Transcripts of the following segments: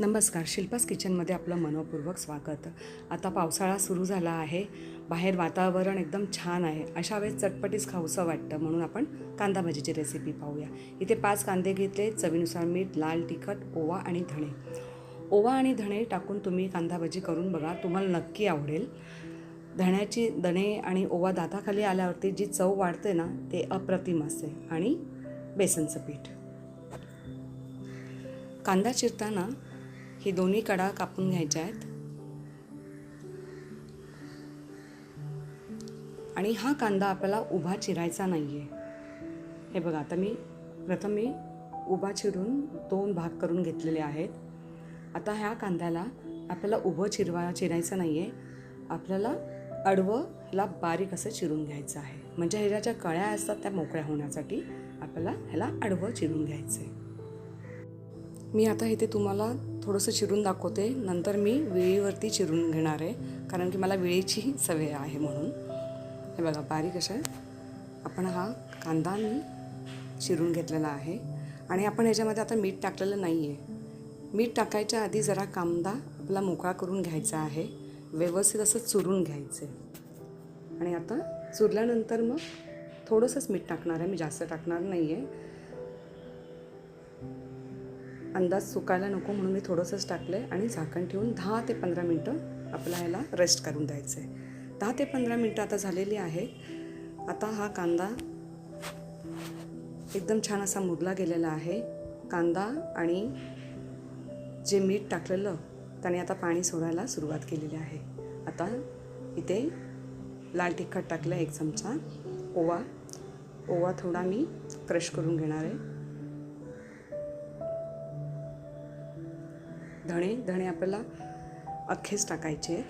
नमस्कार शिल्पास किचनमध्ये आपलं मनपूर्वक स्वागत. आता पावसाळा सुरू झाला आहे. बाहेर वातावरण एकदम छान आहे. अशा वेळेस चटपटीच खाऊसं वाटतं. म्हणून आपण कांदा भाजीची रेसिपी पाहूया. इथे पाच कांदे घेतले. चवीनुसार मीठ लाल तिखट ओवा आणि धणे. ओवा आणि धणे टाकून तुम्ही कांदा भाजी करून बघा. तुम्हाला नक्की आवडेल. धण्याची दणे आणि ओवा दाताखाली आल्यावरती जी चव वाढते ना ते अप्रतिम असते. आणि बेसनचं पीठ. कांदा चिरताना ही दोन्ही कडा कापून घ्यायच्या आहेत. आणि हा कांदा आपल्याला उभा चिरायचा नाही आहे हे बघा आता मी प्रथम मी उभा चिरून दोन भाग करून घेतलेले आहेत. आता ह्या कांद्याला आपल्याला उभं चिरवा चिरायचं नाही आहे आपल्याला अडवं ह्याला बारीक असं चिरून घ्यायचं आहे. म्हणजे ह्याच्या ज्या कळ्या असतात त्या मोकळ्या होण्यासाठी आपल्याला ह्याला अडवं चिरून घ्यायचं आहे मी आता इथे तुम्हाला थोडंसं चिरून दाखवते. नंतर मी विळीवरती चिरून घेणार आहे. कारण की मला विळीची सवय आहे म्हणून. हे बघा बारीक अशा आपण हा कांदा मी चिरून घेतलेला आहे. आणि आपण ह्याच्यामध्ये आता मीठ टाकलेलं नाही आहे मीठ टाकायच्या आधी जरा कांदा आपला मोकळा करून घ्यायचा आहे. व्यवस्थित असं चुरून घ्यायचं. आहे आणि आता चुरल्यानंतर मग थोडंसंच मीठ टाकणार आहे. मी जास्त टाकणार नाही आहे अंदाज सुकायला नको म्हणून मी थोडंसंच टाकलं आहे आणि झाकण ठेवून दहा ते पंधरा मिनटं आपला ह्याला रेस्ट करून द्यायचं आहे दहा ते पंधरा मिनटं आता झालेली आहे आता हा कांदा एकदम छान असा मुरला गेलेला आहे. कांदा आणि जे मीठ टाकलेलं त्याने आता पाणी सोडायला सुरुवात केलेली आहे. आता इथे लाल तिखट टाकलं एक चमचा. ओवा ओवा थोडा मी क्रश करून घेणार आहे. धणे धणे आपल्याला अख्खेच टाकायचे आहेत.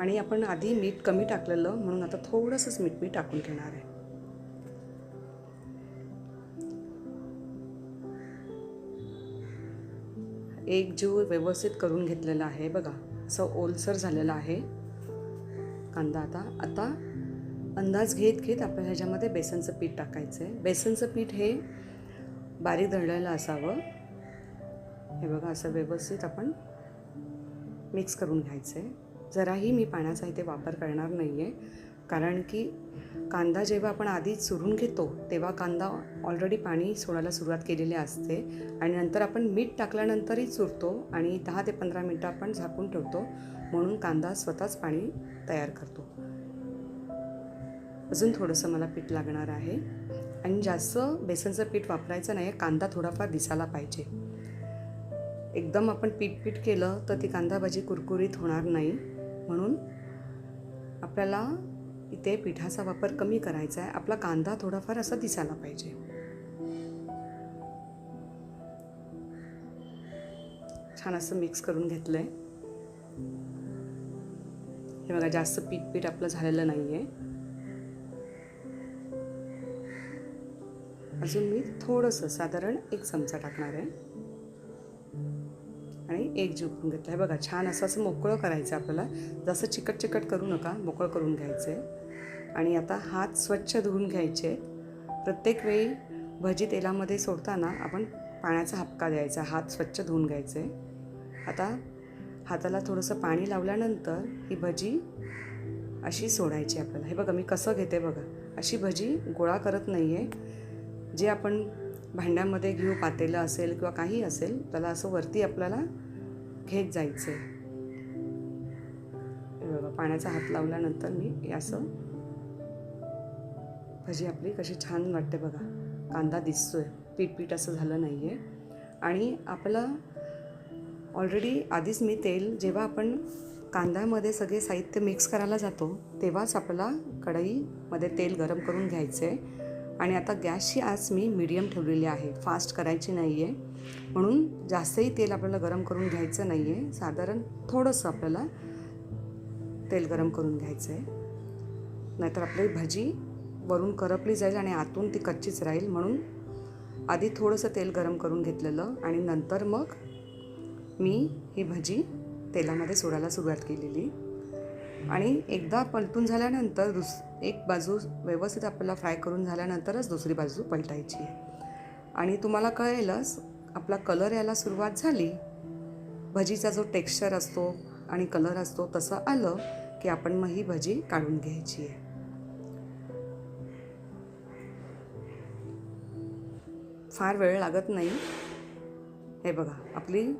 आणि आपण आधी मीठ कमी टाकलेलं म्हणून आता थोडंसंच मीठ मी टाकून घेणार आहे. एक जीव व्यवस्थित करून घेतलेला आहे बघा. असं ओलसर झालेलं आहे. कांदा आता आता अंदाज घेत घेत आपण ह्याच्यामध्ये बेसनचं पीठ टाकायचं आहे बेसनचं पीठ हे बारीक दळलेलं असावं. हे बघा असं व्यवस्थित आपण मिक्स करून घ्यायचं आहे जराही मी पाण्याचा इथे वापर करणार नाही आहे कारण की कांदा जेव्हा आपण आधी चुरून घेतो तेव्हा कांदा ऑलरेडी पाणी सोडायला सुरुवात केलेली असते आणि नंतर आपण मीठ टाकल्यानंतरही चुरतो आणि दहा ते पंधरा मिनटं आपण झाकून ठेवतो. म्हणून कांदा स्वतःच पाणी तयार करतो. अजून थोडंसं मला पीठ लागणार आहे. आणि जास्त बेसनचं पीठ वापरायचं नाही कांदा थोडाफार दिसायला पाहिजे. एकदम आपण पीठ पीठ केलं तर ती कांदा भाजी कुरकुरीत होणार नाही. म्हणून आपल्याला इथे पिठाचा वापर कमी करायचा आहे. आपला कांदा थोडाफार असा दिसायला पाहिजे. छान असं मिक्स करून घेतलं आहे हे बघा जास्त पीठ पीठ आपलं झालेलं नाही आहे अजून मी थोडंसं साधारण एक चमचा टाकणार आहे. आणि एक करून घेतला. आहे बघा छान असं असं मोकळं करायचं आपल्याला. जसं चिकट चिकट करू नका मोकळं करून घ्यायचं. आहे आणि आता हात स्वच्छ धुवून घ्यायचे. प्रत्येक वेळी भजी तेलामध्ये सोडताना आपण पाण्याचा हपका द्यायचा हात स्वच्छ धुवून घ्यायचे. आता हाताला थोडंसं पाणी लावल्यानंतर ही भजी अशी सोडायची आपल्याला. हे बघा मी कसं घेते बघा. अशी भजी गोळा करत नाही आहे जे आपण भांड्यामध्ये घेऊ पातेलं असेल किंवा काही असेल त्याला असं वरती आपल्याला घेत जायचं. आहे बघा पाण्याचा हात लावल्यानंतर मी असं भजी आपली कशी छान वाटते बघा. कांदा दिसतोय पीठ पीठ असं झालं नाही आहे आणि आपलं ऑलरेडी आधीच मी तेल जेव्हा आपण कांद्यामध्ये सगळे साहित्य मिक्स करायला जातो तेव्हाच आपला कढईमध्ये तेल गरम करून घ्यायचं आहे आणि आता गॅसची आज मी मीडियम ठेवलेली आहे. फास्ट करायची नाही आहे म्हणून जास्तही तेल आपल्याला गरम करून घ्यायचं नाही आहे साधारण थोडंसं आपल्याला तेल गरम करून घ्यायचं आहे नाहीतर आपली भजी वरून करपली जाईल आणि आतून ती कच्चीच राहील. म्हणून आधी थोडंसं तेल गरम करून घेतलेलं आणि नंतर मग मी ही भजी तेलामध्ये सोडायला सुरुवात केलेली. आणि एकदा पलटून झाल्यानंतर दुस एक बाजू व्यवस्थित आपल्याला फ्राय करून झाल्यानंतरच दुसरी बाजू पलटायची आहे. आणि तुम्हाला कळेलच आपला कलर यायला सुरुवात झाली. भजीचा जो टेक्स्चर असतो आणि कलर असतो तसं आलं की आपण मग ही भजी काढून घ्यायची आहे. फार वेळ लागत नाही. हे बघा आपली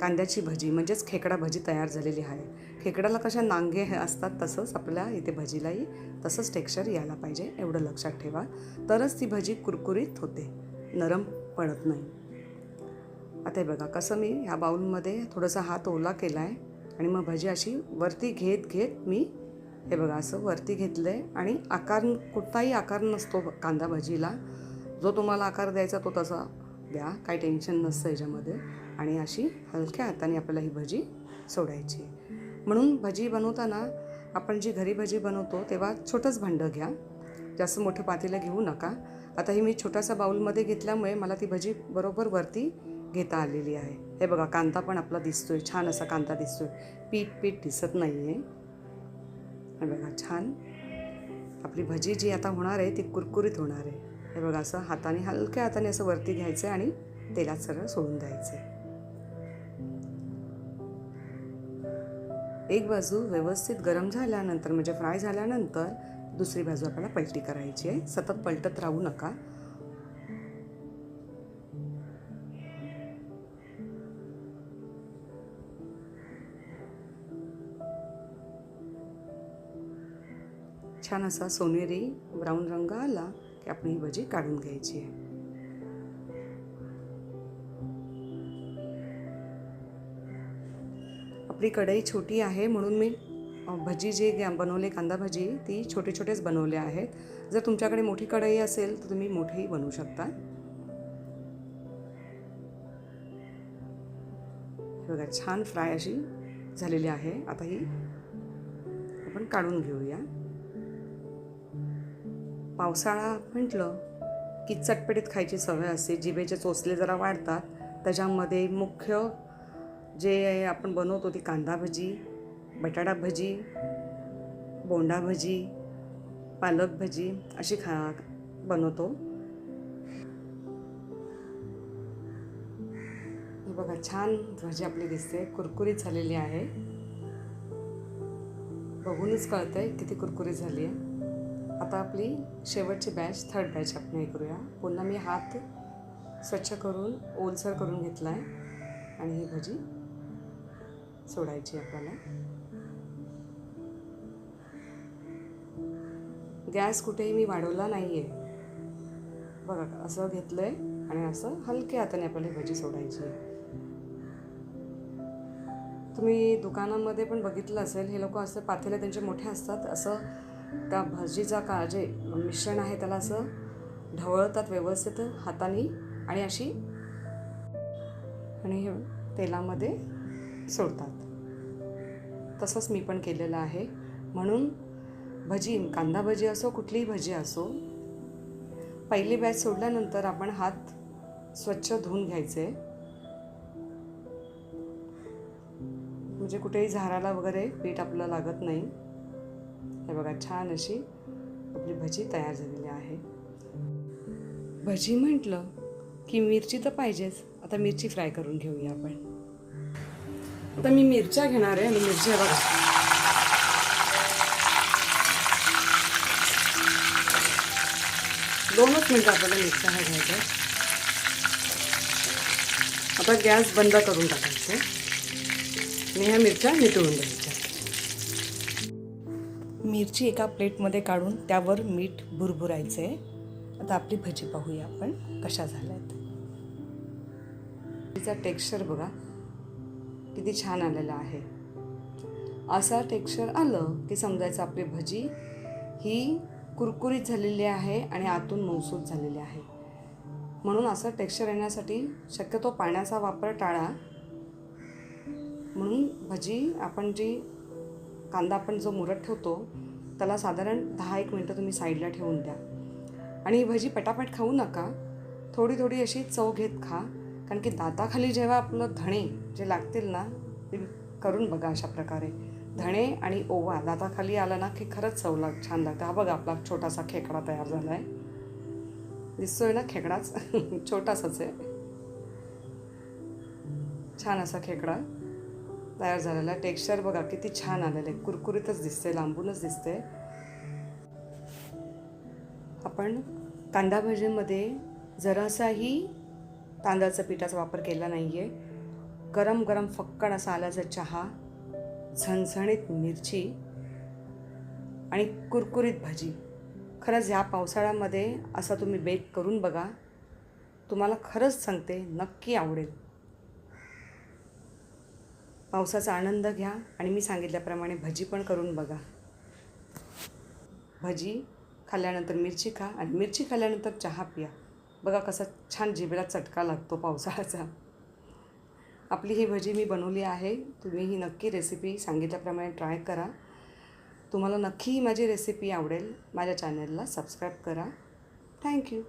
कांद्याची भजी म्हणजेच खेकडा भजी तयार झालेली आहे. खेकड्याला कशा नांगे हे असतात तसंच आपल्या इथे भजीलाही तसंच टेक्स्चर यायला पाहिजे एवढं लक्षात ठेवा. तरच ती भजी कुरकुरीत होते नरम पडत नाही. आता हे बघा कसं मी ह्या बाऊलमध्ये थोडासा हात ओला केला आहे आणि मग भजी अशी वरती घेत घेत मी हे बघा असं वरती घेतलं आहे आणि आकार कुठलाही आकार नसतो कांदा भजीला. जो तुम्हाला आकार द्यायचा तो तसा द्या काही टेन्शन नसतं याच्यामध्ये. आणि अशी हलक्या हाताने आपल्याला ही भजी सोडायची म्हणून भजी बनवताना आपण जी घरी भजी बनवतो तेव्हा छोटंच भांडं घ्या. जास्त मोठं पातेलं घेऊ नका. आता ही मी छोटासा बाऊलमध्ये घेतल्यामुळे मला ती भजी बरोबर वरती घेता आलेली आहे. हे बघा कांदा पण आपला दिसतोय छान असा कांदा दिसतोय. पीठ पीठ दिसत नाही आहे हे बघा छान. आपली भजी जी आता होणार आहे ती कुरकुरीत होणार आहे. हे बघा असं हाताने हलक्या हाताने असं वरती घ्यायचं आहे आणि तेलात सरळ सोडून द्यायचं आहे एक बाजू व्यवस्थित गरम झाल्यानंतर म्हणजे फ्राय झाल्यानंतर दुसरी बाजू आपल्याला पलटी करायची आहे. सतत पलटत राहू नका. छान असा सोनेरी ब्राऊन रंग आला की आपण ही भजी काढून घ्यायची आहे. आपली कढई छोटी आहे म्हणून मी भजी जे बनवले कांदा भजी ती छोटे छोटेच बनवले आहेत. जर तुमच्याकडे मोठी कढई असेल तर तुम्ही मोठेही बनवू शकता. बघा छान फ्राय अशी झालेली आहे. आता ही आपण काढून घेऊया. पावसाळा म्हटलं की चटपटीत खायची सवय असते. जिभेचे चोचले जरा वाढतात. त्याच्यामध्ये मुख्य जे आपण बनवतो ती कांदा भजी बटाटा भजी बोंडा भजी पालक भजी अशी खा बनवतो. हे बघा छान भजी आपली दिसते. कुरकुरीत झालेली आहे. बघूनच कळतंय किती कुरकुरीत झाली आहे. आता आपली शेवटची बॅच थर्ड बॅच आपण हे करूया. पुन्हा मी हात स्वच्छ करून ओलसर करून घेतला आहे आणि ही भजी सोडायची आपल्याला. गॅस कुठेही मी वाढवला नाही आहे बघा असं घेतलं आहे आणि असं हलक्या हाताने आपल्याला ही भजी सोडायची आहे. तुम्ही दुकानामध्ये पण बघितलं असेल हे लोक असं पातेले त्यांचे मोठे असतात असं त्या भजीचा का जे मिश्रण आहे त्याला असं ढवळतात व्यवस्थित हाताने आणि अशी आणि हे तेलामध्ये सोडतात. तसंच मी पण केलेलं आहे. म्हणून भजी कांदा भजी असो कुठलीही भजी असो पहिली बॅच सोडल्यानंतर आपण हात स्वच्छ धुवून घ्यायचे. म्हणजे कुठेही झाराला वगैरे पीठ आपलं लागत नाही. हे बघा छान अशी आपली भजी तयार झालेली आहे. भजी म्हटलं की मिरची तर पाहिजेच. आता मिरची फ्राय करून घेऊया आपण. आता मी मिरच्या घेणार आहे आणि मिरच्या बघा. दोनच मिनटं आपल्याला मिरच्या हा घ्यायचा आता गॅस बंद करून टाकायचं. आणि ह्या मिरच्या नितळून द्यायच्या मिरची एका प्लेटमध्ये काढून त्यावर मीठ भुरभुरायचं आहे आता आपली भजी पाहूया आपण कशा झाल्यात. तिचा टेक्स्चर बघा. किती छान आलेला आहे. असा टेक्स्चर आलं की समजायचं आपली भजी ही कुरकुरीत झालेली आहे आणि आतून मौसूद झालेली आहे. म्हणून असं टेक्स्चर येण्यासाठी शक्यतो पाण्याचा वापर टाळा. म्हणून भजी आपण जी कांदा आपण जो मुरत ठेवतो त्याला साधारण दहा एक मिनटं तुम्ही साईडला ठेवून द्या. आणि ही भजी पटापट खाऊ नका. थोडी थोडी अशी चव घेत खा. कारण की दाताखाली जेव्हा आपलं धणे जे लागतील ना ते करून बघा अशा प्रकारे. धणे आणि ओवा दाताखाली आला ना की खरंच चव लाग छान लागतं. हा बघा आपला छोटासा खेकडा तयार झाला आहे दिसतोय ना खेकडाच? छोटासाच आहे. छान असा खेकडा तयार झालेला आहे. टेक्स्चर बघा किती छान आलेलं आहे. कुरकुरीतच दिसते लांबूनच दिसते आपण कांदा भाजीमध्ये जरासाही तांदळाचा पिठाचा वापर केला नाही आहे गरम गरम फक्कड असा आल्याचा चहा झणझणीत मिरची आणि कुरकुरीत भाजी. खरंच ह्या पावसाळ्यामध्ये असा तुम्ही बेक करून बघा. तुम्हाला खरंच सांगते नक्की आवडेल. पावसाचा आनंद घ्या आणि मी सांगितल्याप्रमाणे भजी पण करून बघा. भजी खाल्ल्यानंतर मिरची खा आणि मिरची खाल्ल्यानंतर चहा पिया. बघा कसा छान जिभेला चटका लागतो पावसाळ्याचा. आपली ही भजी मी बनवली आहे. तुम्ही ही नक्की रेसिपी सांगितल्याप्रमाणे ट्राय करा. तुम्हाला नक्की ही माझी रेसिपी आवडेल माझ्या चॅनलला सबस्क्राईब करा. थँक्यू